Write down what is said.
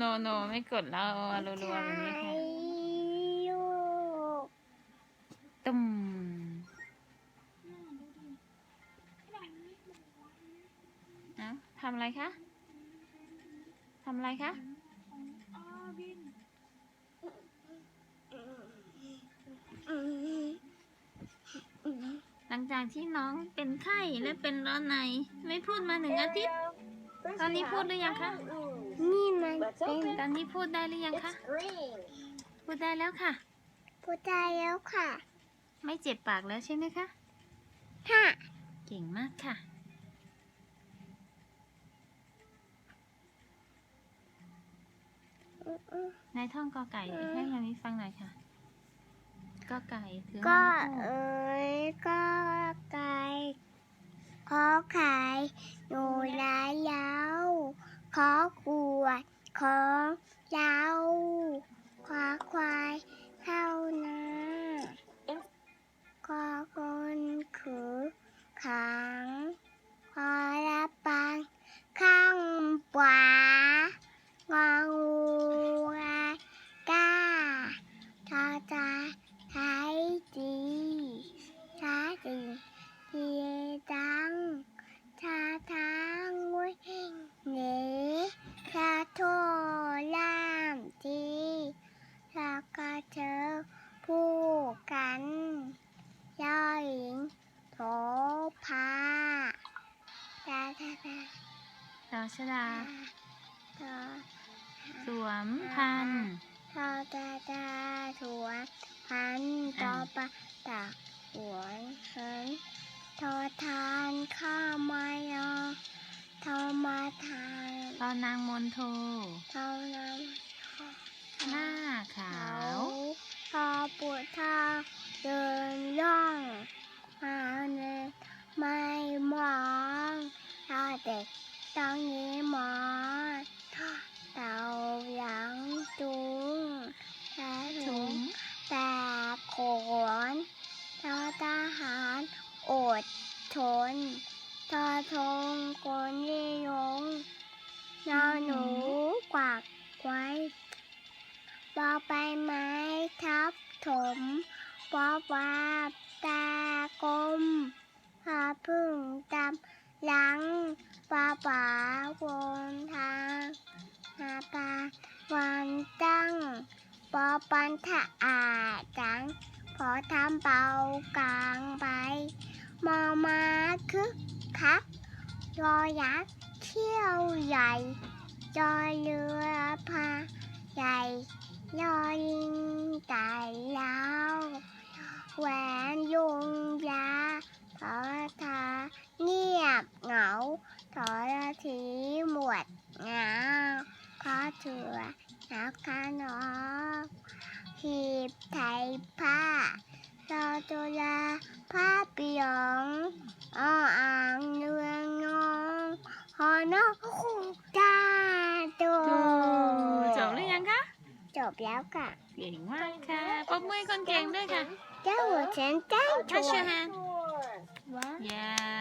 no no ไม่กดแล้วเอารัวๆแบบนี้ค่ะลูกตุ้มเอ้าทำอะไรคะทำอะไรคะหลังจากที่น้องเป็นไข้และเป็นร้อนใน ไม่พูดมาหนึ่งอาทิตย์ ตอนนี้พูดหรือยังคะ นี่มันเป็นตอนนี้พูดได้หรือยังคะ green พูดได้แล้วค่ะ พูดได้แล้วค่ะ ไม่เจ็บปากแล้วใช่ไหมคะ ค่ะ เก่งมากค่ะ นายท่องกอไก่อืมให้มามิฟังหน่อยค่ะ กอไก่ถือก็ฮานุเอ๋ยก็ไก่ ขอไข่หนูร้ายเล้าขอขวดของเล้า ชดา cha สวมพันธุ์ทอตาตาถวนพันตอปะตากหวนเหินทอทานข้ามายอทอมาทานตอนนางมนโททอน้หน้าำขาว ทอปุถทาเดินย่องมาเนยไม่มองทอเด็ก ต้องนี้มองเต่าหลังจุงตาถุถุงแต่โขนทอทหารอดทนทอทงคนยี่ยงนอหนูกวักไว้บอใบไม้ทับถมบอว่าตากลมพาพึ่งตาม หลังปลาป่าวนทางหาปลาวันตั้งปอปันทะอาจังพอทำเบากลางไปมอมาคึกคักรอยักษ์เที่ยวใหญ่จอยเรือพาใหญ่ลอยิงไต่แล้วแหวนยงยาทอทาเงียบเหงาทอทีหมวดเหงาขอ เถือหนักขานอหีบไทยผ้ารอจุฬาผ้าเปียงอ้ออ่างเนืองนองหอนอจ้าตัดูวจบหรือยังคะ จบแล้วค่ะเก่งมากค่ะปรบมือให้คนเก่งด้วยค่ะเจ้าหัวฉันจ้าง Touch your hand ว้า yeah thank you